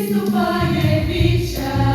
відступає віча.